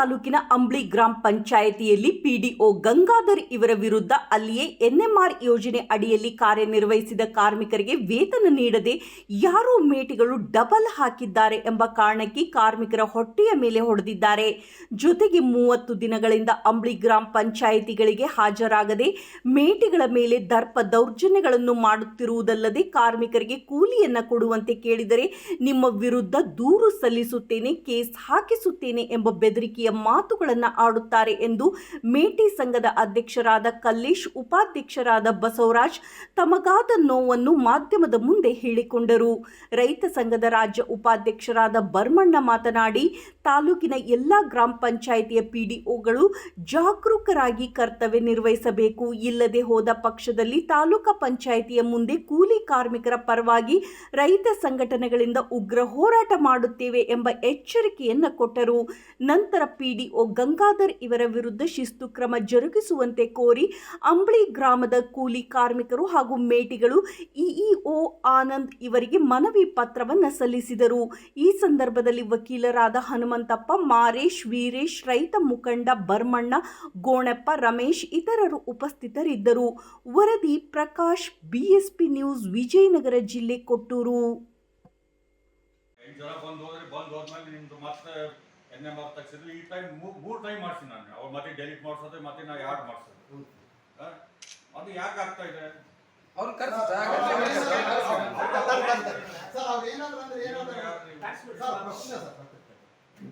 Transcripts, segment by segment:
ತಾಲೂಕಿನ ಅಂಬ್ಲಿ ಗ್ರಾಮ ಪಂಚಾಯಿತಿಯಲ್ಲಿ ಪಿಡಿಒ ಗಂಗಾಧರ್ ಇವರ ವಿರುದ್ಧ ಅಲ್ಲಿಯೇ ಎನ್ಎಂಆರ್ ಯೋಜನೆ ಅಡಿಯಲ್ಲಿ ಕಾರ್ಯನಿರ್ವಹಿಸಿದ ಕಾರ್ಮಿಕರಿಗೆ ವೇತನ ನೀಡದೆ ಯಾರೋ ಮೇಟಿಗಳು ಡಬಲ್ ಹಾಕಿದ್ದಾರೆ ಎಂಬ ಕಾರಣಕ್ಕೆ ಕಾರ್ಮಿಕರ ಹೊಟ್ಟೆಯ ಮೇಲೆ ಹೊಡೆದಿದ್ದಾರೆ. ಜೊತೆಗೆ ಮೂವತ್ತು ದಿನಗಳಿಂದ ಅಂಬ್ಲಿ ಗ್ರಾಮ ಪಂಚಾಯಿತಿಗಳಿಗೆ ಹಾಜರಾಗದೆ ಮೇಟಿಗಳ ಮೇಲೆ ದರ್ಪ ದೌರ್ಜನ್ಯಗಳನ್ನು ಮಾಡುತ್ತಿರುವುದಲ್ಲದೆ ಕಾರ್ಮಿಕರಿಗೆ ಕೂಲಿಯನ್ನ ಕೊಡುವಂತೆ ಕೇಳಿದರೆ ನಿಮ್ಮ ವಿರುದ್ಧ ದೂರು ಸಲ್ಲಿಸುತ್ತೇನೆ, ಕೇಸ್ ಹಾಕಿಸುತ್ತೇನೆ ಎಂಬ ಬೆದರಿಕೆಯ ಮಾತುಗಳನ್ನು ಆಡುತ್ತಾರೆ ಎಂದು ಮೇಟಿ ಸಂಘದ ಅಧ್ಯಕ್ಷರಾದ ಕಲ್ಲೇಶ್, ಉಪಾಧ್ಯಕ್ಷರಾದ ಬಸವರಾಜ್ ತಮಗಾದ ನೋವನ್ನು ಮಾಧ್ಯಮದ ಮುಂದೆ ಹೇಳಿಕೊಂಡರು. ರೈತ ಸಂಘದ ರಾಜ್ಯ ಉಪಾಧ್ಯಕ್ಷರಾದ ಬರ್ಮಣ್ಣ ಮಾತನಾಡಿ ತಾಲೂಕಿನ ಎಲ್ಲ ಗ್ರಾಮ ಪಂಚಾಯಿತಿಯ ಪಿಡಿಒಗಳು ಜಾಗರೂಕರಾಗಿ ಕರ್ತವ್ಯ ನಿರ್ವಹಿಸಬೇಕು. ಇಲ್ಲದೆ ಹೋದ ಪಕ್ಷದಲ್ಲಿ ತಾಲೂಕಾ ಪಂಚಾಯಿತಿಯ ಮುಂದೆ ಕೂಲಿ ಕಾರ್ಮಿಕರ ಪರವಾಗಿ ರೈತ ಸಂಘಟನೆಗಳಿಂದ ಉಗ್ರ ಹೋರಾಟ ಮಾಡುತ್ತೇವೆ ಎಂಬ ಎಚ್ಚರಿಕೆಯನ್ನ ಕೊಟ್ಟರು. ನಂತರ ಪಿಡಿಒ ಗಂಗಾಧರ್ ಇವರ ವಿರುದ್ಧ ಶಿಸ್ತು ಕ್ರಮ ಜರುಗಿಸುವಂತೆ ಕೋರಿ ಅಂಬಳಿ ಗ್ರಾಮದ ಕೂಲಿ ಕಾರ್ಮಿಕರು ಹಾಗೂ ಮೇಟಿಗಳು ಇಇಒ ಆನಂದ್ ಇವರಿಗೆ ಮನವಿ ಪತ್ರವನ್ನು ಸಲ್ಲಿಸಿದರು. ಈ ಸಂದರ್ಭದಲ್ಲಿ ವಕೀಲರಾದ ಹನುಮಂತಪ್ಪ ಮಾರೇಶ್ ವೀರೇಶ್ ರೈತ ಮುಖಂಡ ಬರ್ಮಣ್ಣ ಗೋಣಪ್ಪ ರಮೇಶ್ ಇತರರು ಉಪಸ್ಥಿತರಿದ್ದರು. ವರದಿ ಪ್ರಕಾಶ್ ಬಿಎಸ್ಪಿ ನ್ಯೂಸ್ ವಿಜಯನಗರ ಜಿಲ್ಲೆ ಕೊಟ್ಟೂರು? ಅದು ಯಾಕೆ ಆಗ್ತಾ ಇದೆ? ಅವ್ರು ಕರ್ಸಿ ಸರ್ ಅವ್ರು ಏನಾದ್ರು ಅಂದ್ರೆ ಏನಾದ್ರು ಸರ್ ಪ್ರಶ್ನೆ ಸರ್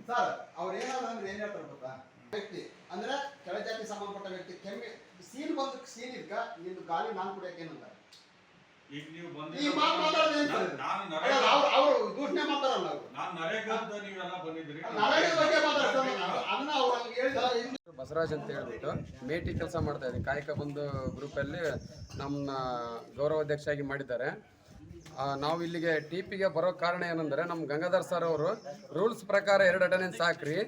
ಸರ್ ಅವ್ರು ಏನಾದ್ರು ಅಂದ್ರೆ ಏನ್ ಹೇಳ್ತಾರೆ ಗೊತ್ತಾ? ವ್ಯಕ್ತಿ ಅಂದ್ರೆ ಕೆಳಜಾತಿ ಸಂಬಂಧಪಟ್ಟ ವ್ಯಕ್ತಿ ಕೆಮ್ಮಿ ಸೀನ್ ಬಂದು ಸೀನ್ ಇದ್ಕ ನಿಂದು ಗಾಳಿ ನಾನ್ ಕುಡಿಯಕ್ಕೆ ಏನಂತಾರೆ ಈಗ ನೀವು ಈ ಮಾತು ಮಾತಾಡೋದು ಏನ್ ಸರ್ ಬಂದು ನಾನು ಅಲ್ಲ, ನರೇಗಾ ಅವ್ರು ಅವ್ರು ದೂಷಣೆ ಮಾತಾಡಲ್ಲ ಅವರು. ನಾನು ನರೇಗಾದ ನೀವೆಲ್ಲ ಬಂದಿದ್ರಿ ನರೇಗದ ಬಗ್ಗೆ ಮಾತಾಡ್ತಾರೆ ಅದನ್ನ ಅವ್ರು ಹಂಗೆ ಹೇಳಿದ ಬಸವರಾಜ್ ಅಂತ ಹೇಳ್ಬಿಟ್ಟು ಮೇಟಿ ಕೆಲಸ ಮಾಡ್ತಾ ಇದ್ದೀನಿ. ಕಾಯಕ ಬಂಧು ಗ್ರೂಪಲ್ಲಿ ನಮ್ಮನ್ನ ಗೌರವಾಧ್ಯಕ್ಷರಾಗಿ ಮಾಡಿದ್ದಾರೆ. ಆ, ನಾವು ಇಲ್ಲಿಗೆ ಟಿ ಪಿಗೆ ಬರೋ ಕಾರಣ ಏನಂದರೆ ನಮ್ಮ ಗಂಗಾಧರ್ ಸರ್ ಅವರು ರೂಲ್ಸ್ ಪ್ರಕಾರ ಎರಡು ಅಟೆಂಡೆನ್ಸ್ ಹಾಕ್ರಿ.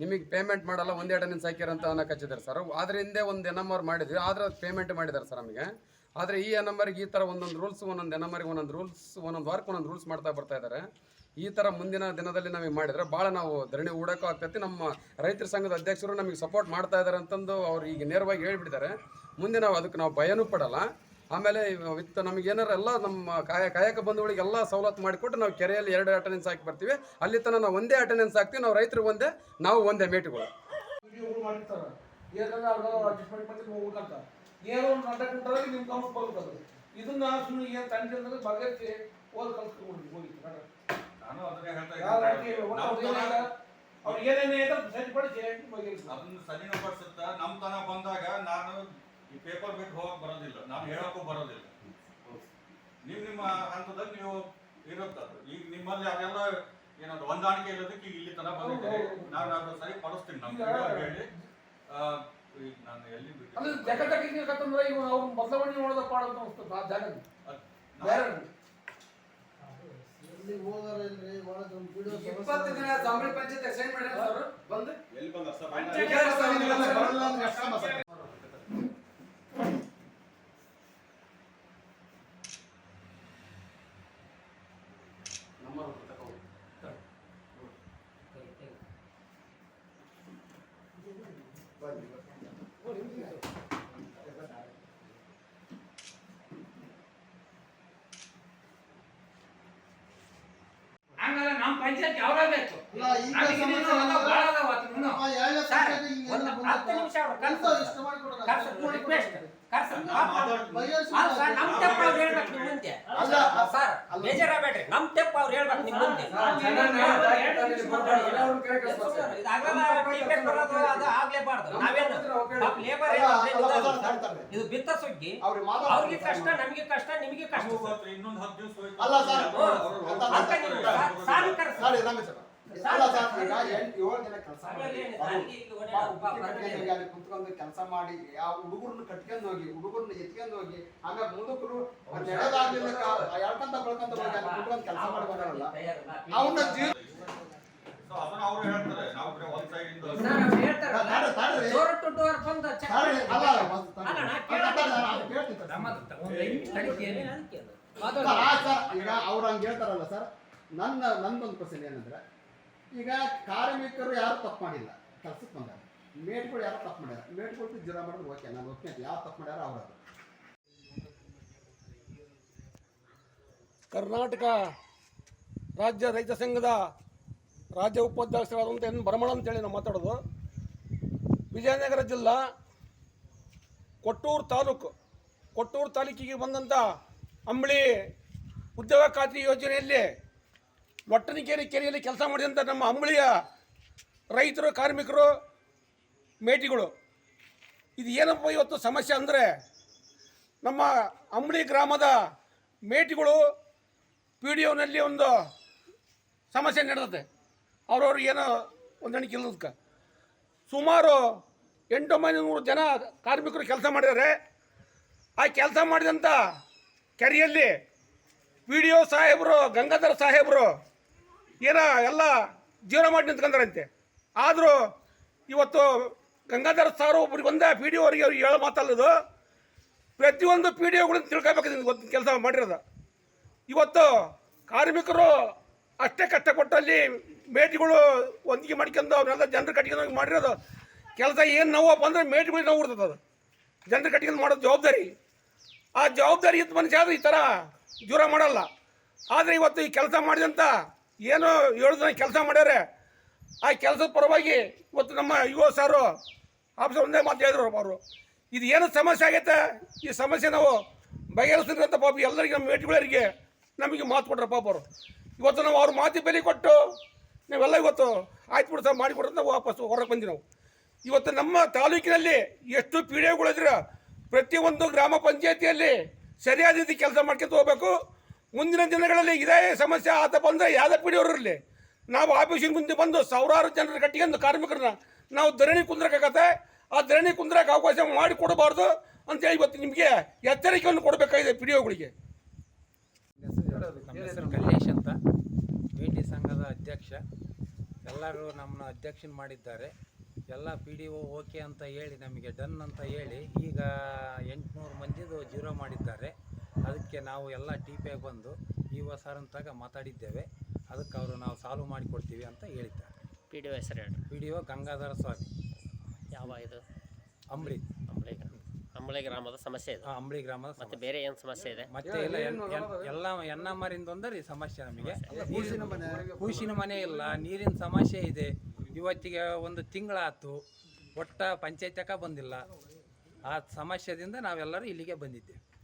ನಿಮಗೆ ಪೇಮೆಂಟ್ ಮಾಡಲ್ಲ, ಒಂದೇ ಅಟೆಂಡೆನ್ಸ್ ಹಾಕಿರ ಅಂತ ಅನ್ನಕ್ಕೆ ಹಚ್ಚಿದ್ದಾರೆ ಸರ್ ಆದ್ರ ಹಿಂದೆ ಒಂದು ಎನ್ ಎಂ ಆರ್ ಮಾಡಿದ್ವಿ, ಆದ್ರೆ ಪೇಮೆಂಟ್ ಮಾಡಿದ್ದಾರೆ ಸರ್ ನಮಗೆ. ಆದರೆ ಈ ಎನ್ ಎಂ ಈ ಥರ ಒಂದೊಂದು ರೂಲ್ಸ್ ಒಂದೊಂದು ಎನ್ ಎಂ ಒಂದೊಂದು ರೂಲ್ಸ್ ಒಂದೊಂದು ವಾರಕ್ಕೆ ಒಂದೊಂದು ರೂಲ್ಸ್ ಮಾಡ್ತಾ ಬರ್ತಾ ಇದ್ದಾರೆ ಈ ಥರ ಮುಂದಿನ ದಿನದಲ್ಲಿ ನಮಗೆ ಮಾಡಿದ್ರೆ ಭಾಳ ನಾವು ಧರಣಿ ಹೂಡಕ್ಕೂ ಆಗ್ತೈತಿ. ನಮ್ಮ ರೈತರ ಸಂಘದ ಅಧ್ಯಕ್ಷರು ನಮಗೆ ಸಪೋರ್ಟ್ ಮಾಡ್ತಾ ಇದ್ದಾರೆ ಅಂತಂದು ಅವ್ರು ಈಗ ನೇರವಾಗಿ ಹೇಳ್ಬಿಟ್ಟಿದ್ದಾರೆ. ಮುಂದೆ ನಾವು ಅದಕ್ಕೆ ನಾವು ಭಯನೂ ಪಡಲ್ಲ. ಆಮೇಲೆ ವಿತ್ ನಮಗೆ ಏನಾರ ಎಲ್ಲ ನಮ್ಮ ಕಾಯ ಕಾಯಕ ಬಂಧುಗಳಿಗೆ ಎಲ್ಲ ಸವಲತ್ತು ಮಾಡಿಕೊಟ್ಟು ನಾವು ಕೆರೆಯಲ್ಲಿ ಎರಡು ಅಟೆಂಡೆನ್ಸ್ ಹಾಕಿ ಬರ್ತೀವಿ. ಅಲ್ಲಿ ತನಕ ನಾವು ಒಂದೇ ಅಟೆಂಡೆನ್ಸ್ ಹಾಕ್ತೀವಿ. ನಾವು ರೈತರು ಒಂದೇ ನಾವು ಒಂದೇ ಮೇಟಿಗಳು. ಇದನ್ನ ಸುಮ್ಮನೆ ಏನ್ ತಂದೆ ಅಂದ್ರೆ ಓದ್ ಹೋಗಿ ನಾನು ಅದನ್ನೇ ಹೇಳ್ತಾ ಯಾವ ಇದ್ದೀನಿ ಒಟ್ಟು ನಮ್ಮ ಅವ್ರು ಏನಿಲ್ಲ ತನ ಅವ್ರು ಏನೇನೇ ಇದೆ ಸರಿಪಡಿಸಿ ಅದನ್ನ ಸರಿನೂ ಪಡಿಸುತ್ತ ನಮ್ಮ ತನ ಬಂದಾಗ ನಾನು ಈ ಪೇಪರ್ ಬಿಟ್ಟು ಹೋಗಕ್ ಬರೋದಿಲ್ಲ. ನಾನು ಹೇಳಕ್ಕೂ ಬರೋದಿಲ್ಲ. ನೀವು ನಿಮ್ಮ ಹಂತದಲ್ಲಿ ನೀವು ಇರುತ್ತದು ಈಗ ನಿಮ್ಮಲ್ಲಿ ಅದೆಲ್ಲ ಏನಾದ್ರು ಹೊಂದಾಣಿಕೆ ಇರೋದಕ್ಕೆ ಇಲ್ಲಿ ತನಕ ಬಂದಿದ್ದೇನೆ ನಾನು ಅದನ್ನ ಸರಿ ಪಡಿಸ್ತೀನಿ ನಮ್ಗೆ. ಹೇಳಿ. ನಾನು ಎಲ್ಲಿ ಅಂದ್ರೆ ಜಗತ್ತಕ್ಕೆ ಕತ್ತಂದ್ರೆ ಇವ್ ಅವ್ರು ಬಸವಣ್ಣಿ ನೋಡದ ಪಾಡಂತ ಅನ್ಸ್ತದ ಆ ಜಾಗ ಬೇರೆ ಎಲ್ಲಿ ಸೈನ್ ಮಾಡಿದ್ರೆ ಬಂದು? ಪಂಚಾಯತ್ ಅದಾವ ಆತು ಇನ್ನೂ. ಅವ ಎರಡನೇ ಸರ್, ಪಂಚಾಯ್ತಿ ಹಿಂಗೆ ಒಂದು ಬಂದು ಹತ್ತು ನಿಮಿಷ ಅವ್ರು ಕರ್ಸು. ಕರ್ಸು, ಇಷ್ಟು ಮಾಡ್ಕೊಡಲ್ಲ. ಕರ್ಸು, ಇಷ್ಟು ಮಾಡ್ಕೊಡಲ್ಲ. request. ಕರ್ಸು. ನಾನು ಯಾವಾಗ ಬೇಕು. ಅಲ್ಲ ಸರ್, ನಮ್ ತೆಪ್ಪ ಅವ್ರು ಹೇಳ್ಬೇಕು ನಿಮ್ ಮುಂದೆ. ಸರ್. ಬೇಜಾರಾಗ್ಬೇಡ್ರಿ. ನಮ್ ತೆಪ್ಪ ಅವ್ರು ಹೇಳ್ಬೇಕು ನಿಮ್ ಮುಂದೆ. ಆಗ್ಲೇಬಾರ್ದು. ನಾವೇನು. ಅಲ್ಲ, ಇದು ಬಿತ್ತ ಸುಗ್ಗಿ. ಅವ್ರಿಗೆ ಕಷ್ಟ ನಮಗೆ ಕಷ್ಟ ನಿಮಗೆ ಕಷ್ಟ ಇನ್ನೊಂದು ಹತ್ತು ದಿವಸ ಹೋಯ್ತು. ಅಲ್ಲ ಸರ್, ಅವ್ರು- ಅವ್ರು ಅಂತ ಅಂತ ನೀವು ಸಾ- ಸಾಲು ಈಗ ಎಂಟು ಏಳು ದಿನ ಕೆಲಸ ಅಲ್ಲಿ ಕುತ್ಕೊಂಡು ಕೆಲಸ ಮಾಡಿ ಆ ಹುಡುಗರನ್ನ ಕಟ್ಕೊಂಡು ಹೋಗಿ ಹುಡುಗರನ್ನ ಎತ್ಕೊಂಡು ಹೋಗಿ ಆಮೇಲೆ ಮುದುಕರು ಅವ್ರ ಎಳ್ಕಂತ ಬೆಳ್ಕಂತ ಹೋಗಿ ಅಲ್ಲಿ ಕುತ್ಕೊಂಡು ಕೆಲಸ ಮಾಡಿ ಬಂದಾರಲ್ಲ ಅವನ್ನ ಜೀವ ಈಗ ಅವ್ರ ಹಂಗ ಹೇಳ್ತಾರಲ್ಲ ಸರ್. ನನ್ನ ನಂದೊಂದು ಕ್ವಶನ್ ಏನಂದ್ರೆ, ಈಗ ಕಾರ್ಮಿಕರು ಯಾರು ತಪ್ಪು ಮಾಡಿಲ್ಲ? ಕೆಲಸಕ್ಕೆ ಬಂದಾರ ಮೇಟ್ಗಳು ಯಾರು ತಪ್ಪು ಮಾಡ್ಯಾರ ಮೇಟ್ಗಳು ಜೀರೋ ಮಾಡಿದ್ರೆ ಓಕೆ, ನಾನು ಓಕೆ ಯಾರು ತಪ್ಪು ಮಾಡ್ಯಾರ ಅವರದು ಕರ್ನಾಟಕ ರಾಜ್ಯ ರೈತ ಸಂಘದ ರಾಜ್ಯ ಉಪಾಧ್ಯಕ್ಷರಾದಂಥ ಎನ್ ಭರಮಣ ಅಂತೇಳಿ ನಾವು ಮಾತಾಡೋದು. ವಿಜಯನಗರ ಜಿಲ್ಲಾ ಕೊಟ್ಟೂರು ತಾಲೂಕು, ಕೊಟ್ಟೂರು ತಾಲೂಕಿಗೆ ಬಂದಂಥ ಅಂಬಳಿ ಉದ್ಯೋಗ ಖಾತ್ರಿ ಯೋಜನೆಯಲ್ಲಿ ಲೊಟ್ಟಣಿಕೇರಿ ಕೆರೆಯಲ್ಲಿ ಕೆಲಸ ಮಾಡಿದಂಥ ನಮ್ಮ ಅಂಬಳಿಯ ರೈತರು, ಕಾರ್ಮಿಕರು, ಮೇಟಿಗಳು, ಇದು ಏನಪ್ಪ ಇವತ್ತು ಸಮಸ್ಯೆ ಅಂದರೆ ನಮ್ಮ ಅಂಬಳಿ ಗ್ರಾಮದ ಮೇಟಿಗಳು ಪಿ ಡಿ ಒನಲ್ಲಿ ಒಂದು ಸಮಸ್ಯೆ ನಡೆದತೆ ಅವ್ರವ್ರಿಗೆ ಏನೋ ಹೊಂದಾಣಿಕೆ ಇಲ್ಲದಕ್ಕೆ. ಸುಮಾರು ಎಂಟು ಒಂಬೈನೂರು ನೂರು ಜನ ಕಾರ್ಮಿಕರು ಕೆಲಸ ಮಾಡಿದ್ದಾರೆ. ಆ ಕೆಲಸ ಮಾಡಿದಂಥ ಕೆರೆಯಲ್ಲಿ ಪಿ ಡಿ ಒ ಸಾಹೇಬರು, ಗಂಗಾಧರ ಸಾಹೇಬರು ಏನೋ ಎಲ್ಲ ಜೀವನ ಮಾಡಿ ನಿಂತ್ಕೊಂಡಾರಂತೆ. ಆದರೂ ಇವತ್ತು ಗಂಗಾಧರ ಸಾರು ಒಬ್ರಿಗೆ ಒಂದೇ ಪಿ ಡಿ ಅವರಿಗೆ ಅವ್ರಿಗೆ ಹೇಳೋ ಮಾತಲ್ಲದು ಪ್ರತಿಯೊಂದು ಪಿ ಡಿ ಒಗಳನ್ನ ತಿಳ್ಕೊಬೇಕು ಗೊತ್ತು ಕೆಲಸ ಮಾಡಿರೋದು. ಇವತ್ತು ಕಾರ್ಮಿಕರು ಅಷ್ಟೇ ಕಷ್ಟಪಟ್ಟಲ್ಲಿ ಮೇಟಿಗಳು ಹೊಂದಿಗೆ ಮಾಡ್ಕೊಂಡು ಅವನ್ನೆಲ್ಲ ಜನರು ಕಟ್ಕೊಂಡು ಮಾಡಿರೋದು. ಕೆಲಸ ಏನು ನೋವಪ್ಪ ಅಂದರೆ ಮೇಟಿಗಳಿಗೆ ನೋವು ಬಿಡ್ತದೆ ಅದು. ಜನರು ಕಟ್ಕೊಂಡು ಮಾಡೋದು ಜವಾಬ್ದಾರಿ. ಆ ಜವಾಬ್ದಾರಿ ಇದ್ದ ಮನುಷ್ಯ ಆದರೂ ಈ ಥರ ಜೂರ ಮಾಡಲ್ಲ. ಆದರೆ ಇವತ್ತು ಈ ಕೆಲಸ ಮಾಡಿದಂಥ ಏನು ಏಳು ಜನ ಕೆಲಸ ಮಾಡ್ಯಾರೆ. ಆ ಕೆಲಸದ ಪರವಾಗಿ ಇವತ್ತು ನಮ್ಮ ಯುವ ಸಾರು ಆಫೀಸರ್ ಒಂದೇ ಮಾತು ಹೇಳಿದ್ರು ಅವರು. ಇದು ಏನು ಸಮಸ್ಯೆ ಆಗೈತೆ? ಈ ಸಮಸ್ಯೆ ನಾವು ಬಗೆಹರಿಸಿದ್ರಂತ ಪಾಪ ಎಲ್ಲರಿಗೆ, ನಮ್ಮ ಮೇಟ್ಗಳಿಗೆ ನಮಗೆ ಮಾತು ಕೊಟ್ರ ಪಾಪ ಅವರು. ಇವತ್ತು ನಾವು ಅವ್ರ ಮಾತಿ ಬೆಲೆ ಕೊಟ್ಟು ನಾವೆಲ್ಲ ಇವತ್ತು ಆಯ್ತು ಬಿಡ್ತಾ ಮಾಡಿಕೊಡ್ರಂತ ವಾಪಸ್ ಹೊರಗೆ ಬಂದಿ ನಾವು. ಇವತ್ತು ನಮ್ಮ ತಾಲೂಕಿನಲ್ಲಿ ಎಷ್ಟು ಪೀಡಿಯಗಳಿದ್ರೆ ಪ್ರತಿಯೊಂದು ಗ್ರಾಮ ಪಂಚಾಯತಿಯಲ್ಲಿ ಸರಿಯಾದ ರೀತಿ ಕೆಲಸ ಮಾಡ್ಕೊಂತ ಹೋಗ್ಬೇಕು. ಮುಂದಿನ ದಿನಗಳಲ್ಲಿ ಇದೇ ಸಮಸ್ಯೆ ಆತ ಬಂದರೆ ಯಾವುದೇ ಪೀಡಿಯವರು ಇರಲಿ. ನಾವು ಆಫೀಸಿನ ಮುಂದೆ ಬಂದು ಸಾವಿರಾರು ಜನರ ಕಟ್ಟಿಗೆಂದು ಕಾರ್ಮಿಕರನ್ನ ನಾವು ಧರಣಿ ಕುಂದ್ರಕ್ಕಾಗತ್ತೆ. ಆ ಧರಣಿ ಕುಂದ್ರಕ್ಕೆ ಅವಕಾಶ ಮಾಡಿಕೊಡಬಾರ್ದು ಅಂತೇಳಿ ಇವತ್ತು ನಿಮಗೆ ಎಚ್ಚರಿಕೆಯನ್ನು ಕೊಡಬೇಕಾಗಿದೆ ಪಿ ಡಿ ಒಗಳಿಗೆ ನಮ್ಮ ಹೆಸರು ಕಲ್ಲೇಶ್ ಅಂತ. ಟಿ ಸಂಘದ ಅಧ್ಯಕ್ಷ. ಎಲ್ಲರೂ ನಮ್ಮನ್ನ ಅಧ್ಯಕ್ಷನ ಮಾಡಿದ್ದಾರೆ. ಎಲ್ಲ ಪಿ ಡಿ ಒ ಓಕೆ ಅಂತ ಹೇಳಿ ನಮಗೆ ಡನ್ ಅಂತ ಹೇಳಿ ಈಗ ಎಂಟುನೂರು ಮಂದಿದು ಜೀರೋ ಮಾಡಿದ್ದಾರೆ. ಅದಕ್ಕೆ ನಾವು ಎಲ್ಲ ಟಿ ಬಂದು ಈ ಸರ್ ಅಂತಾಗ ಮಾತಾಡಿದ್ದೇವೆ. ಅದಕ್ಕೆ ಅವರು ನಾವು ಸಾಲ್ವ್ ಮಾಡಿಕೊಡ್ತೀವಿ ಅಂತ ಹೇಳಿದ್ದಾರೆ. ಪಿ ಡಿ ಒ ಹೆಸರು ಹೇಳಿ P D O Gangadhara Swamy. ಯಾವ ಇದು? ಅಂಬಳಿ. ಅಂಬಳಿ ಅಂಬಳಿ ಗ್ರಾಮದ ಸಮಸ್ಯೆ ಇದೆ. ಆ, ಅಂಬಳಿ ಗ್ರಾಮದ ಮತ್ತೆ ಬೇರೆ ಏನು ಸಮಸ್ಯೆ ಇದೆ? ಮತ್ತೆ ಇಲ್ಲ ಎಲ್ಲ ಎನ್ನ ಮರಿಂದ ಅಂದ್ರೆ ಈ ಸಮಸ್ಯೆ ನಮಗೆ. ಕೂಸಿನ ಮನೆ. ಇಲ್ಲ ನೀರಿನ ಸಮಸ್ಯೆ ಇದೆ. ಇವತ್ತಿಗೆ ಒಂದು ತಿಂಗಳಾಯ್ತು. ಒಟ್ಟ ಪಂಚಾಯತಕ ಬಂದಿಲ್ಲ. ಆ ಸಮಸ್ಯೆದಿಂದ ನಾವೆಲ್ಲರೂ ಇಲ್ಲಿಗೆ ಬಂದಿದ್ದೇವೆ.